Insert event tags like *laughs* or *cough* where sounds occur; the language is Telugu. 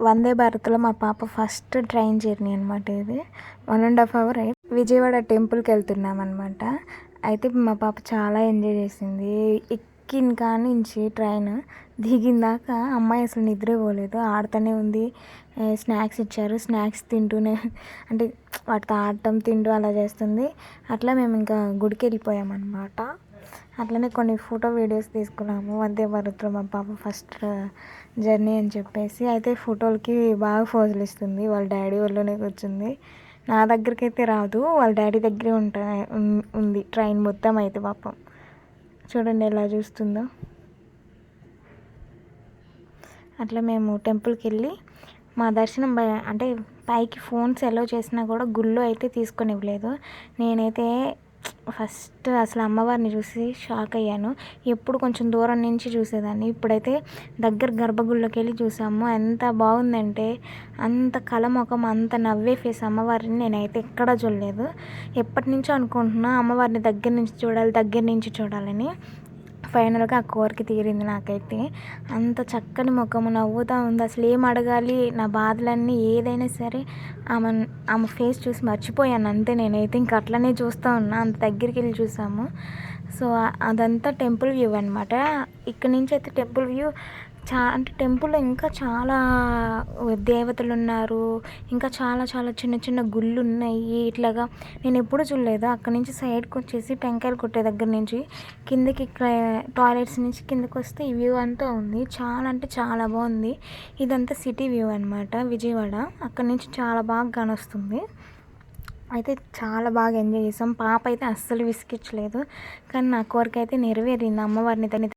వందే భారత్లో మా పాప ఫస్ట్ ట్రైన్ జర్నీ అనమాట ఇది. One and half hour Vijayawada టెంపుల్కి వెళ్తున్నాం అనమాట అయితే మా పాప చాలా ఎంజాయ్ చేసింది. ఎక్కిన కానించి నుంచి ట్రైన్ దిగిన దాకా అమ్మాయి అసలు నిద్రే పోలేదు. ఆడుతూనే ఉంది. స్నాక్స్ ఇచ్చారు. స్నాక్స్ తింటూనే *laughs* అంటే వాటితో ఆడటం తింటూ అలా చేస్తుంది. అట్లా మేము ఇంకా గుడికి వెళ్ళిపోయామన్నమాట అట్లనే కొన్ని ఫోటో వీడియోస్ తీసుకున్నాము. వందే భారత్లో మా పాప ఫస్ట్ జర్నీ అని చెప్పేసి. అయితే ఫోటోలకి బాగా ఫోజులు ఇస్తుంది. వాళ్ళ డాడీ వాళ్ళనే కూర్చుంది. నా దగ్గరికి అయితే రాదు. వాళ్ళ డాడీ దగ్గరే ఉంటా ఉంది. ట్రైన్ మొత్తం అయితే పాపం. చూడండి ఎలా చూస్తుందో. అట్లా మేము టెంపుల్కి వెళ్ళి మా దర్శనం అంటే పైకి ఫోన్స్ ఎలో చేసినా కూడా గుళ్ళు అయితే తీసుకొని ఇవ్వలేదు నేనైతే ఫస్ట్ అసలు అమ్మవారిని చూసి షాక్ అయ్యాను. ఎప్పుడు కొంచెం దూరం నుంచి చూసేదాన్ని. ఇప్పుడైతే దగ్గర గర్భగుడిలోకి వెళ్ళి చూసాము. ఎంత బాగుందంటే అంత కలముఖం అంత నవ్వే ఫేస్ అమ్మవారిని నేనైతే ఎక్కడా చూడలేదు. ఎప్పటి నుంచో అనుకుంటున్నా అమ్మవారిని దగ్గర నుంచి చూడాలి దగ్గర నుంచి చూడాలని. ఫైనల్గా ఆ కోరిక తీరింది నాకైతే. అంత చక్కని ముఖము నవ్వుతూ ఉంది. అసలు ఏం అడగాలి? నా బాధలన్నీ ఏదైనా సరే ఆమె ఆమె ఫేస్ చూసి మర్చిపోయాను. అంతే నేనైతే ఇంక అట్లనే చూస్తూ ఉన్నా. అంత దగ్గరికి వెళ్ళి చూసాము. సో అదంతా టెంపుల్ వ్యూ అనమాట ఇక్కడ నుంచి అయితే టెంపుల్ వ్యూ చా అంటే టెంపుల్లో ఇంకా చాలా దేవతలు ఉన్నారు ఇంకా చాలా చాలా చిన్న చిన్న గుళ్ళు ఉన్నాయి ఇట్లాగా నేను ఎప్పుడు చూడలేదు. అక్కడ నుంచి సైడ్కి వచ్చేసి టెంకాయలు కొట్టే దగ్గర నుంచి కిందకి టాయిలెట్స్ నుంచి కిందకి వస్తే ఈ వ్యూ అంతా ఉంది. చాలా అంటే చాలా బాగుంది. ఇదంతా సిటీ వ్యూ అనమాట విజయవాడ. అక్కడ నుంచి చాలా బాగా కానొస్తుంది అయితే చాలా బాగా ఎంజాయ్ చేసాం. పాప అయితే అస్సలు విసిగించలేదు. కానీ నా కోరిక అయితే నెరవేరింది. అమ్మవారిని తన